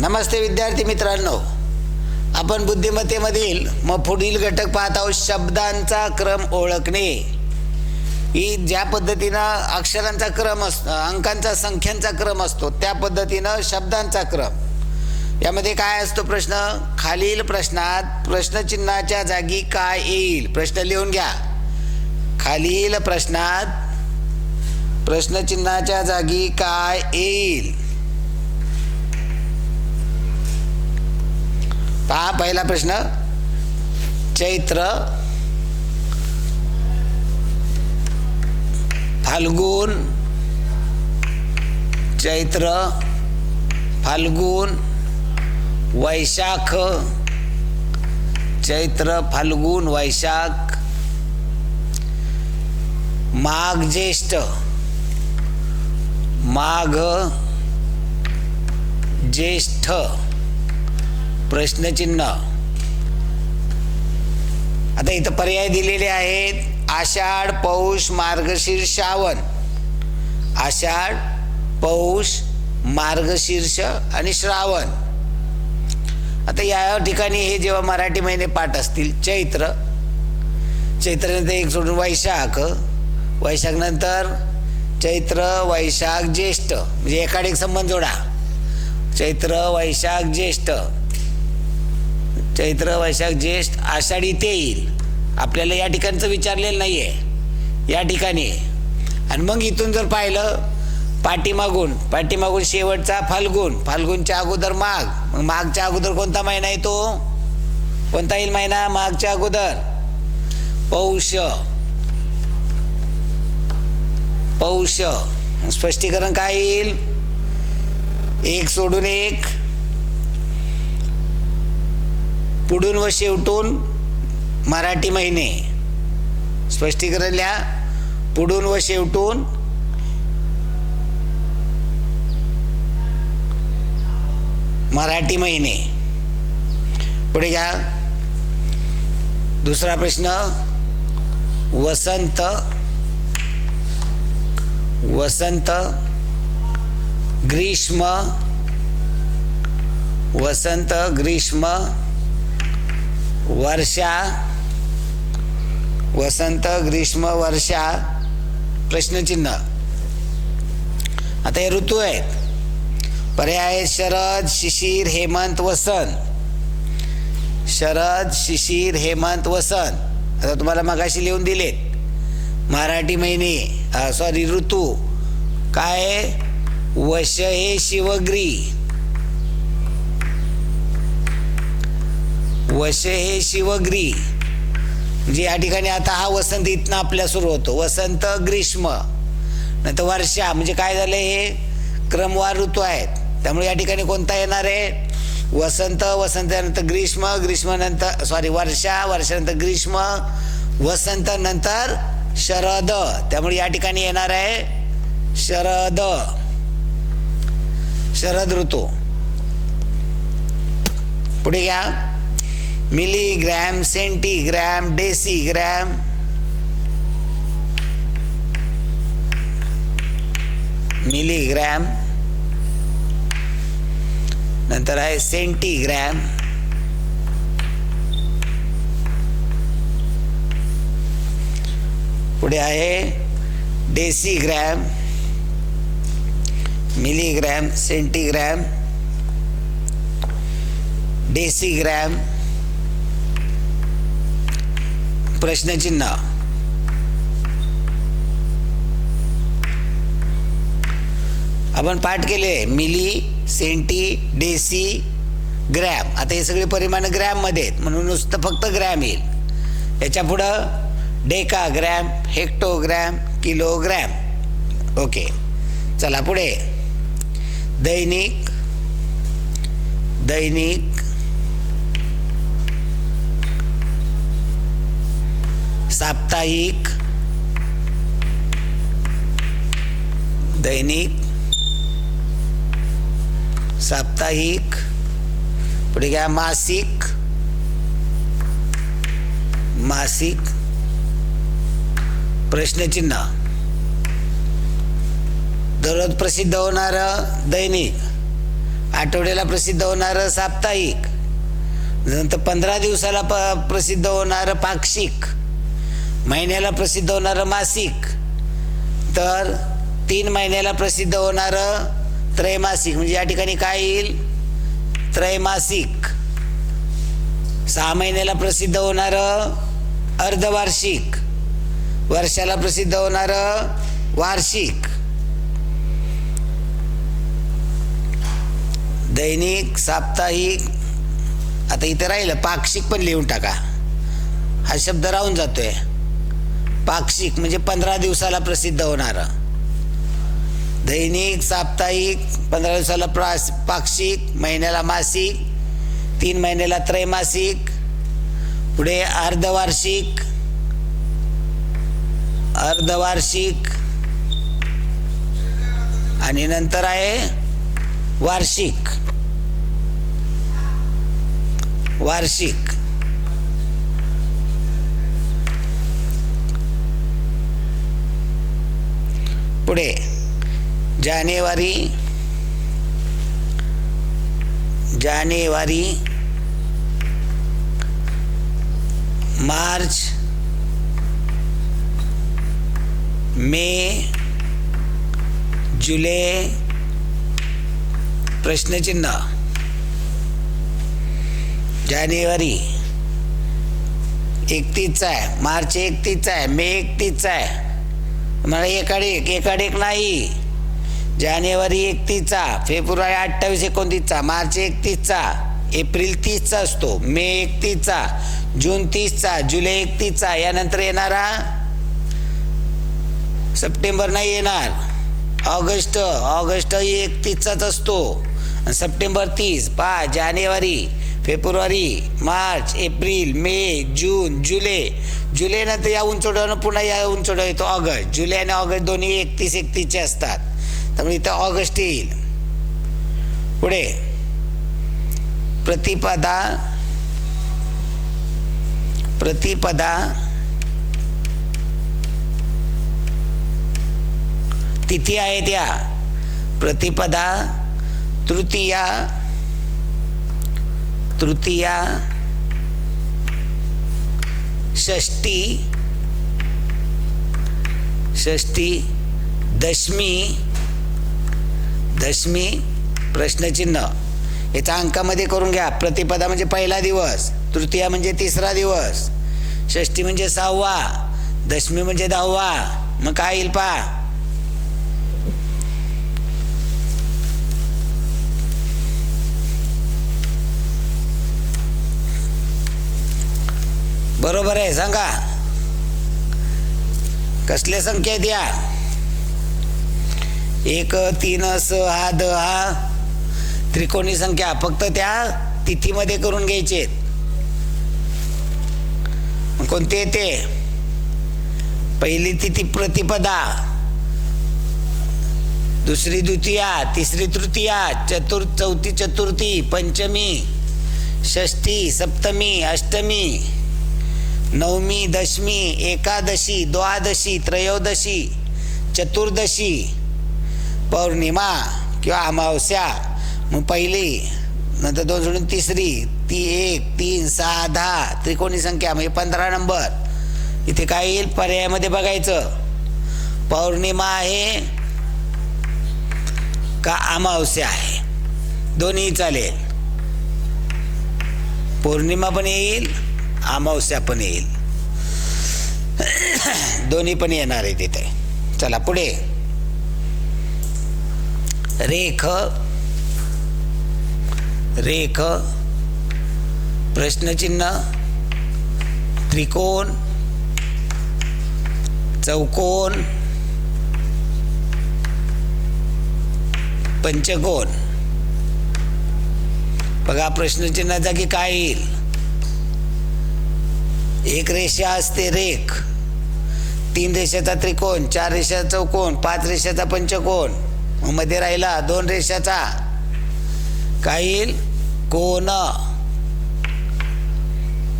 नमस्ते विद्यार्थी मित्रांनो. आपण बुद्धिमत्तेमधील मग पुढील घटक पाहत आहोत शब्दांचा क्रम ओळखणे. ही ज्या पद्धतीनं अक्षरांचा क्रम असतो अंकांचा संख्यांचा क्रम असतो त्या पद्धतीनं शब्दांचा क्रम. यामध्ये काय असतो प्रश्न? खालील प्रश्नात प्रश्नचिन्हाच्या जागी काय येईल? प्रश्न लिहून घ्या. खालील प्रश्नात प्रश्नचिन्हाच्या जागी काय येईल? पहा पहिला प्रश्न. चैत्र फाल्गुन. चैत्र फाल्गुन. वैशाख. चैत्र फाल्गुन वैशाख. माघ ज्येष्ठ. माघ ज्येष्ठ. प्रश्नचिन्ह. आता इथं पर्याय दिलेले आहेत आषाढ पौष मार्गशीर्ष श्रावण. आषाढ पौष मार्गशीर्ष आणि श्रावण. आता या ठिकाणी हे जेव्हा मराठी महिने पाठ असतील चैत्र. चैत्रनंतर एक सोडून वैशाख. वैशाखनंतर चैत्र वैशाख ज्येष्ठ. म्हणजे एकाड एक संबंध जोडा. चैत्र वैशाख ज्येष्ठ. चैत्र वैशाख ज्येष्ठ आषाढी इथे येईल. आपल्याला या ठिकाणचं विचारलेलं नाही आहे या ठिकाणी. आणि मग इथून जर पाहिलं पाठीमागून पाठीमागून शेवटचा फाल्गुन फाल्गुनच्या अगोदर माघ. मग माघच्या अगोदर कोणता महिना येतो कोणता येईल महिना? माघच्या अगोदर. पौष. पौष. स्पष्टीकरण काय येईल? एक सोडून एक. पुढून व शेवटून मराठी महिने. स्पष्टीकरण लिहा पुढून व शेवटून मराठी महिने. पुढे घ्या. दुसरा प्रश्न वसंत वसंत ग्रीष्म वसंत ग्रीष्म वर्षा वसंत ग्रीष्म वर्षा प्रश्नचिन्ह. आता हे ऋतू आहेत. पर्याय शरद शिशिर हेमंत वसंत. शरद शिशिर हेमंत वसंत. आता तुम्हाला मगाशी लिहून दिलेत. मराठी महिने सॉरी ऋतू. काय वश हे शिवग्री. वश हे शिवग्री म्हणजे या ठिकाणी आता हा वसंत इथनं आपल्या सुरू होतो. वसंत ग्रीष्म नंतर वर्षा म्हणजे काय झालं हे? क्रमवार ऋतू आहेत. त्यामुळे या ठिकाणी कोणता येणार आहे? वसंत वसंतनंतर ग्रीष्म ग्रीष्मनंतर सॉरी वर्षा वर्षानंतर ग्रीष्म वसंत नंतर शरद. त्यामुळे या ठिकाणी येणार आहे शरद. शरद ऋतू. पुढे घ्या. Milligram centigram decigram. मिलीग्रॅम। नंतर आहे सेंटीग्रॅम। पुढे आहे डेसीग्रॅम। Milligram centigram. डेसीग्रॅम। प्रश्नचिन्ह. आपण पाठ केले मिली सेंटी डेसी ग्रॅम. आता हे सगळे परिमाण ग्रॅममध्ये आहेत म्हणून नुसतं फक्त ग्रॅम येईल. याच्या पुढं deca gram hectogram kilogram. Okay. चला पुढे. दैनिक दैनिक साप्ताहिक दैनिक साप्ताहिक पुढे घ्या मासिक मासिक प्रश्नचिन्ह. दररोज प्रसिद्ध होणारं दैनिक आठवड्याला प्रसिद्ध होणारं साप्ताहिक नंतर पंधरा दिवसाला प प्रसिद्ध होणारं पाक्षिक. महिन्याला प्रसिद्ध होणारं मासिक. तर तीन महिन्याला प्रसिद्ध होणारं त्रैमासिक. म्हणजे या ठिकाणी काय येईल? त्रैमासिक. सहा महिन्याला प्रसिद्ध होणारं अर्धवार्षिक. वर्षाला प्रसिद्ध होणारं वार्षिक. दैनिक साप्ताहिक आता इथे राहिलं पाक्षिक पण लिहून टाका. हा शब्द राहून जातोय. पाक्षिक म्हणजे पंधरा दिवसाला प्रसिद्ध होणारं. दैनिक साप्ताहिक पंधरा दिवसाला प्रास पाक्षिक महिन्याला मासिक तीन महिन्याला त्रैमासिक पुढे अर्धवार्षिक अर्धवार्षिक आणि नंतर आहे वार्षिक. वार्षिक. पुढे. जानेवारी. जानेवारी. मार्च. मे. जुलै. प्रश्नचिन्ह. जानेवारी. एकतीसचा आहे. मार्च एकतीसचा आहे. मे एकतीसचा आहे. मला एकाड एक एकाड एक नाही. जानेवारी एकतीसचा फेब्रुवारी अठ्ठावीस एकोणतीसचा मार्च एकतीसचा एप्रिल तीसचा असतो मे एकतीसचा जून तीसचा जुलै एकतीसचा यानंतर येणारा सप्टेंबर नाही येणार. ऑगस्ट ऑगस्ट एकतीसचाच असतो. सप्टेंबर तीस पा जानेवारी फेब्रुवारी मार्च एप्रिल मे जून जुलै. जुलैनंतर या उंचवड्यावर पुन्हा या उंचवड्या येतो ऑगस्ट. जुलै आणि ऑगस्ट दोन्ही एकतीस एकतीसचे असतात. त्यामुळे इथं ऑगस्ट येईल. पुढे. प्रतिपदा. प्रतिपदा. तिथी आहे त्या प्रतिपदा तृतीया तृतीया षष्टी षष्टी दशमी दशमी प्रश्नचिन्ह. याचा अंकामध्ये करून घ्या. प्रतिपदा म्हणजे पहिला दिवस तृतीया म्हणजे तिसरा दिवस षष्टी म्हणजे सहावा दशमी म्हणजे दहावा. मग काय येईल पा बरोबर आहे सांगा. कसल्या संख्या आहेत या? एक तीन सहा दहा त्रिकोणी संख्या फक्त त्या तिथीमध्ये करून घ्यायचे. कोणते येते पहिली तिथी प्रतिपदा. दुसरी द्वितीया तिसरी तृतीया चतुर चौथी चतुर्थी पंचमी षष्ठी सप्तमी अष्टमी. नवमी दशमी एकादशी द्वादशी त्रयोदशी चतुर्दशी पौर्णिमा किंवा अमावस्या. मग पहिली नंतर दोन सोडून तिसरी ती एक तीन सहा दहा त्रिकोणी संख्या म्हणजे पंधरा नंबर. इथे काय येईल पर्यायामध्ये बघायचं. पौर्णिमा आहे का अमावस्या आहे? दोन्ही चालेल. पौर्णिमा पण येईल अमावस्या पण येईल. दोन्ही पण येणार आहे तिथे. चला पुढे. रेख. रेख. प्रश्नचिन्ह. त्रिकोण. चौकोन पंचकोन बघा प्रश्नचिन्हा जागी काय येईल? एक रेषा असते रेख. तीन रेषाचा त्रिकोण चार रेषाचा चौकोन पाच रेषाचा पंचकोनमध्ये राहिला दोन रेषाचा. काय येईल? कोण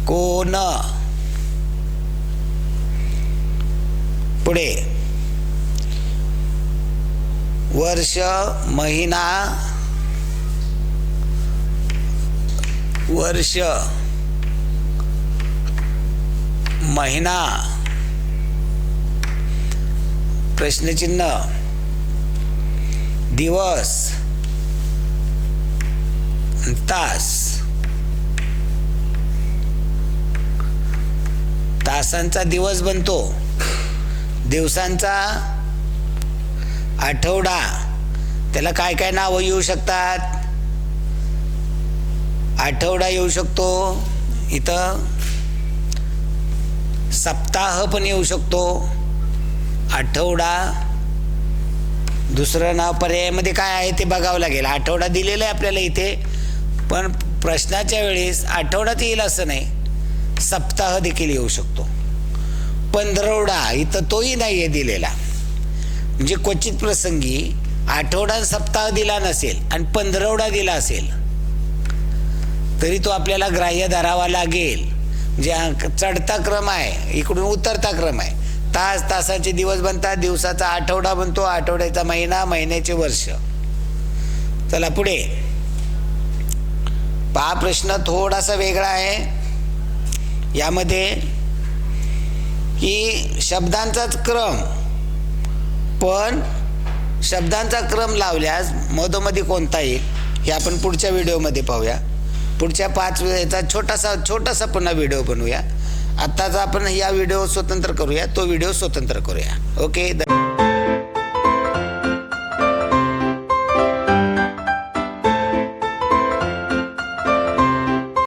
कोन. पुढे. वर्ष महिना. वर्ष. महिना. प्रश्नचिन्ह. दिवस. तास. तासांचा दिवस बनतो. दिवसांचा आठवडा. त्याला काय काय नावं येऊ शकतात? आठवडा येऊ शकतो. इथं सप्ताह पण येऊ शकतो. आठवडा दुसरं नाव पर्यायामध्ये काय आहे ते बघावं लागेल. आठवडा दिलेला आहे आपल्याला इथे पण प्रश्नाच्या वेळेस आठवड्यात येईल असं नाही. सप्ताह देखील येऊ शकतो. पंधरवडा इथं तोही नाही आहे दिलेला. म्हणजे क्वचित प्रसंगी आठवडा सप्ताह दिला नसेल आणि पंधरवडा दिला असेल तरी तो आपल्याला ग्राह्य धरावा लागेल. ज्या चढता क्रम आहे इकडून उतरता क्रम आहे. तास तासाचे दिवस बनतात दिवसाचा आठवडा बनतो आठवड्याचा महिना महिन्याचे वर्ष. चला पुढे. पहा प्रश्न थोडासा वेगळा आहे. यामध्ये की शब्दांचाच क्रम पण शब्दांचा क्रम लावल्यास मधोमधी कोणता येईल हे आपण पुढच्या व्हिडिओमध्ये पाहूया. पुढच्या पाच याचा छोटासा छोटासा पुन्हा व्हिडिओ बनवूया. आत्ताचा आपण या व्हिडिओ स्वतंत्र करूया तो व्हिडिओ स्वतंत्र करूया. ओके